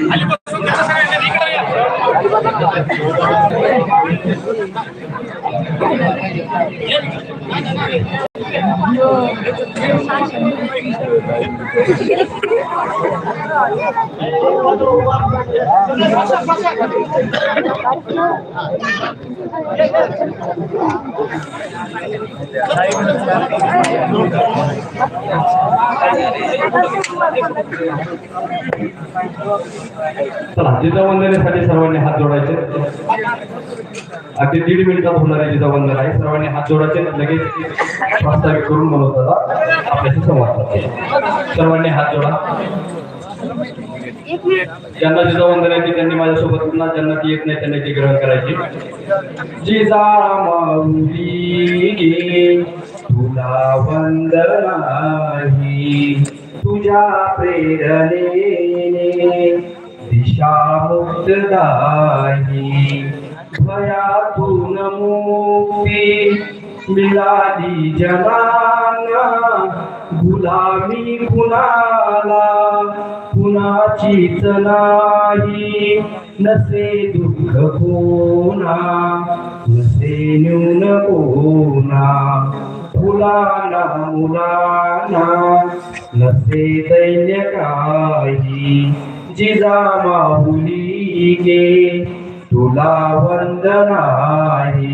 चला जिजावंदनेसाठी सर्वांनी हात जोडायचे. अगदी दीड मिनिटात होणारे जिजावंदन आहे. सर्वांनी हात जोडायचे. लगेच प्रस्तावित करून मनोज दादा आपल्याशी संवाद सर्वांनी हात जोडा. ज्यांना जिजा वंदन आहे त्यांनी माझ्यासोबत पुन्हा ज्यांना ती येत नाही त्यांनी ती ग्रहण करायची. जिजा माऊली तुला वंदन आहे तुझ्या प्रेरणेने दिशा मुक्तदायी भयातून मुक्ती मिळाली जनाना गुलामी कुणाला? कुणाचीच नाही नसे दुःख कोणा? नसे न्यून कोणा? फुलाना मुलाना? नसे दैन्य काही? जिजा माहुली गे तुला वंदनाही?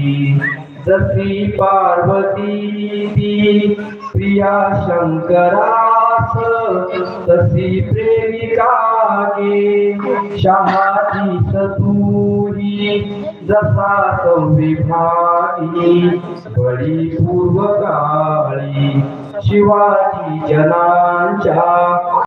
जशी पार्वती प्रिया शंकरास तशी प्रेमिका गे शहाजी सतुरी जसा संविभागी बळी पूर्व काळी शिवाजी जनांच्या